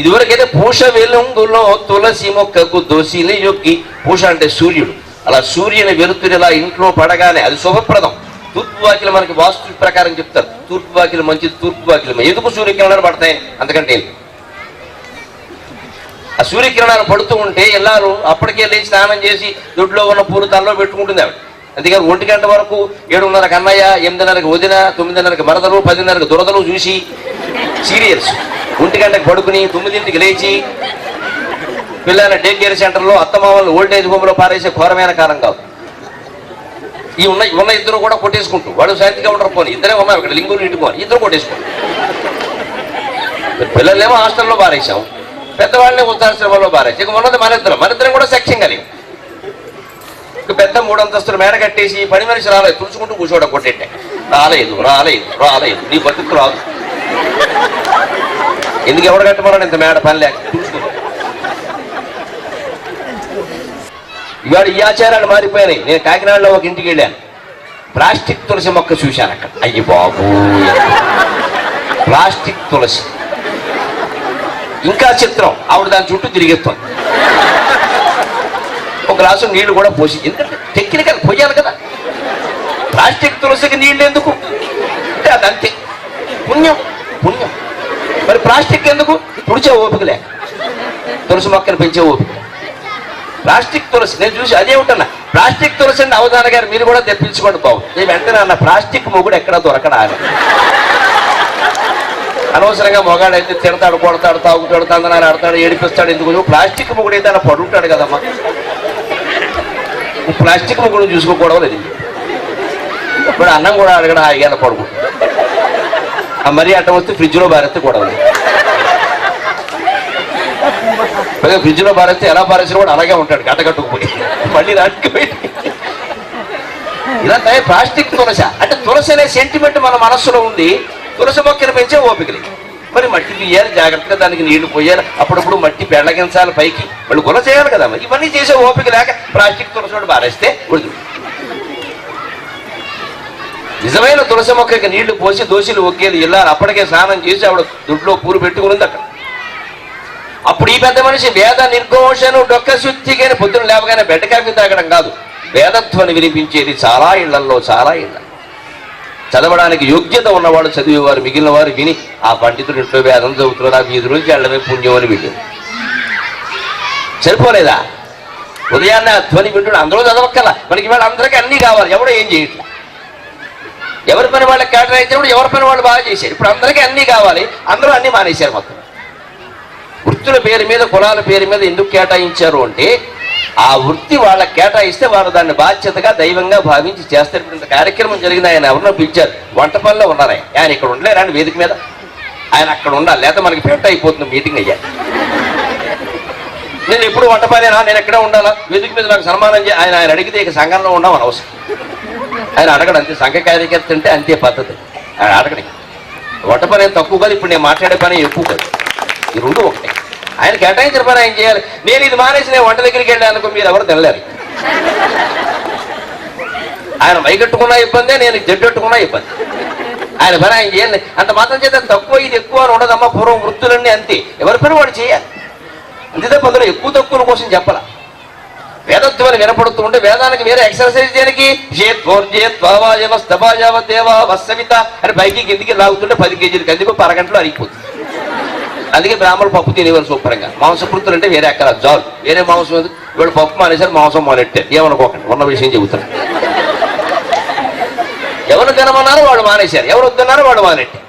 ఇదివరకైతే పూష వెలుంగులో తులసి మొక్కకు దోసిలి యొక్కి పూష అంటే సూర్యుడు. అలా సూర్యుని వెలుతురు ఇలా ఇంట్లో పడగానే అది శుభప్రదం. తూర్పు వాకిలు మనకి వాస్తు ప్రకారం చెప్తారు. తూర్పు వాకిలు మంచిది తూర్పు వాకిలు ఎందుకు సూర్యకిరణాలు పడతాయి? అంతకంటే ఆ సూర్యకిరణాలు పడుతూ ఉంటే ఎల్లారు అప్పటికే లేచి స్నానం చేసి దొడ్లో ఉన్న పూలు తనలో పెట్టుకుంటుంది ఆవిడ. అందుకని ఒంటి గంట వరకు ఏడున్నరకు అన్నయ్య ఎనిమిదిన్నరకు వదిన తొమ్మిదిన్నరకు మరదలు పదిన్నరకు దురదలు చూసి సీరియల్స్. ఒంటి గంటకు పడుకుని తొమ్మిదింటికి లేచి పిల్లల డే కేర్ సెంటర్లో అత్తమామలు ఓల్టేజ్ హోమ్లో పారేసే ఘోరమైన కాలం కాదు. ఈ ఉన్న ఉన్న ఇద్దరు కూడా కొట్టేసుకుంటూ వాడు శాంతిగా ఉండరు పోని ఇద్దరే ఉన్నాయి ఇక్కడ లింగులు ఇటుకోని ఇద్దరు కొట్టేసుకుంటారు పిల్లలేమో హాస్టల్లో పారేసాం పెద్దవాళ్ళని వృద్ధాశ్రమంలో పారేసాం ఇక ఉన్నది మన ఇద్దరం మన ఇద్దరం కూడా సెక్షన్ కలిగి ఇక పెద్ద మూడు అంతస్తుల మేడ కట్టేసి పని మనిషి రాలేదు తుడుచుకుంటూ కూర్చోడ కొట్టేట్టే. రాలేదు రాలేదు రాలేదు నీ బతుకు రాదు. ఎందుకు ఎవరు కట్టమన్నాడు ఇంత మేడ పని లేక? ఇవాళ ఈ ఆచారాలు మారిపోయినాయి. నేను కాకినాడలో ఒక ఇంటికి వెళ్ళాను. ప్లాస్టిక్ తులసి మొక్క చూశాను అక్కడ. అయ్యి బాబు. ప్లాస్టిక్ తులసి. ఇంకా చిత్రం. ఆవిడ దాని చుట్టూ తిరిగేస్తుంది. ఒక గ్లాసు నీళ్ళు కూడా పోసి. ఎందుకంటే టెక్నికల్ పోయాలి కదా. ప్లాస్టిక్ తులసికి నీళ్ళు ఎందుకు? అంటే అదంతే. పుణ్యం. ప్లాస్టిక్ ఎందుకు? తుడిచే ఓపిక లేక తులసి మొక్కను పెంచే ఓపిక. ప్లాస్టిక్ తులసి నేను చూసి అదే ఉంటున్నా. ప్లాస్టిక్ తులసి అండి అవధాన గారు మీరు కూడా తెప్పించుకోండి బాబు. నేను వెంటనే అన్న ప్లాస్టిక్ మొగుడు ఎక్కడా దొరకడా అని. అనవసరంగా మొగాడైతే తిడతాడు కొడతాడు తాగుతాడు తందనాలు ఆడతాడు ఏడిపిస్తాడు ఎందుకు? ప్లాస్టిక్ మొగుడు అయితే అలా పడుంటాడు కదమ్మా. ప్లాస్టిక్ మొగుడు చూసుకోకూడదు లేదు ఇప్పుడు అన్నం కూడా అడగడం హాయిగా పడుకు మరీ అడ్డం వస్తే ఫ్రిడ్జ్లో బారేస్తే కూడా పైగా ఫ్రిడ్జ్లో బారేస్తే ఎలా బారేసిన కూడా అలాగే ఉంటాడు గట్టగట్టుకుపోయి మళ్ళీ రాటుకుపోయి ఇలా తయారు ప్లాస్టిక్ తులస. అంటే తులసి అనే సెంటిమెంట్ మన మనస్సులో ఉంది. తులసి మొక్కను పెంచే ఓపిక మరి మట్టి తీయాలి జాగ్రత్తగా దానికి నీళ్ళు పోయాలి. అప్పుడప్పుడు మట్టి బెళ్ళగించాలి పైకి. వాళ్ళు గుల చేయాలి కదా మరి. ఇవన్నీ చేసే ఓపిక లేక ప్లాస్టిక్ తులసి బారేస్తే ఉడుతుంది నిజమైన తులసి మొక్కకి నీళ్ళు పోసి దోషులు ఒక్కేది ఇల్లాలి. అప్పటికే స్నానం చేసి ఆవిడ దుడ్లో పూలు పెట్టుకుని అక్కడ. అప్పుడు ఈ పెద్ద మనిషి వేద నిర్ఘోషను డొక్క శుద్ధికి పొద్దున లేవగానే బెడ్డ కాఫీ తాగడం కాదు. వేదధ్వని వినిపించేది చాలా ఇళ్ళల్లో చాలా ఇళ్ళ చదవడానికి యోగ్యత ఉన్నవాడు చదివేవారు మిగిలిన వారు విని ఆ పండితుడు ఇంట్లో వేదం చదువుతున్నారు ఆ వీధి నుంచి వెళ్ళమే పుణ్యం అని వీళ్ళు. సరిపోలేదా? ఉదయాన్నే ఆ ధ్వని వింటుడు అందరూ చదవక్కల మనకి ఇవాళ అందరికీ అన్నీ కావాలి. ఎవడో ఏం చేయట్లా? ఎవరి పని వాళ్ళకి కేటాయించినప్పుడు ఎవరి పని వాళ్ళు బాగా చేశారు. ఇప్పుడు అందరికీ అన్నీ కావాలి. అందరూ అన్నీ మానేశారు మొత్తం. వృత్తుల పేరు మీద కులాల పేరు మీద ఎందుకు కేటాయించారు అంటే ఆ వృత్తి వాళ్ళకి కేటాయిస్తే వారు దాన్ని బాధ్యతగా దైవంగా భావించి చేస్తారు. ఇప్పుడు ఇంత కార్యక్రమం జరిగింది ఆయన ఎవరినో పిలిచారు. వంట పనిలో ఉన్నారు ఆయన. ఇక్కడ ఉండలేరా వేదిక మీద? ఆయన అక్కడ ఉండాలి. లేదా మనకి పెట్ట అయిపోతుంది మీటింగ్ అయ్యా. నేను ఎప్పుడు వంట పనేనా? నేను ఎక్కడ ఉండాలా? వేదిక మీద నాకు సన్మానం చే ఆయన ఆయన అడిగితే ఇక సంఘంలో ఉండమని అవసరం. ఆయన అడగడు అంతే సంఘ కార్యకర్త అంటే అంతే పద్ధతి. ఆయన అడగడు. వంట పని తక్కువ కాదు ఇప్పుడు నేను మాట్లాడే పని ఎక్కువ కాదు. ఈ రెండు ఒకటే. ఆయన కేటాయించిన పని ఆయన చేయాలి. నేను ఇది మానేసి నేను వంట దగ్గరికి వెళ్ళాను మీరు ఎవరు తినలేరు. ఆయన మైగట్టుకున్నా ఇబ్బందే నేను జడ్డట్టుకున్నా ఇబ్బంది. ఆయన పని ఆయన చేయాలి. అంత మాత్రం చేత తక్కువ ఇది ఎక్కువ అని ఉండదమ్మా పూర్వం వృత్తులన్నీ అంతే. ఎవరి పని వాడు చేయాలి. అంతే తప్ప అందులో ఎక్కువ తక్కువ కోసం చెప్పాలా? వేదత్వని వినపడుతూ ఉంటే వేదానికి వేరే ఎక్సర్సైజ్ దేనికి దేవా వస్సవిత అని పైకి కిందికి లాగుతుంటే పది కేజీలు కందిపో ఒక అరగంటలో అరిగిపోతుంది. అందుకే బ్రాహ్మణులు పప్పు తినేవారు శుభ్రంగా మాంసకృతులు అంటే వేరే అక్కడ జాలు. వేరే మాంసం వీళ్ళు పప్పు మానేశారు మాంసం మానెట్టారు ఏమనుకోకండి ఉన్న విషయం చెబుతారు ఎవరు తినమన్నారో వాడు మానేశారు. ఎవరు వద్దన్నారో వాడు మానెట్టారు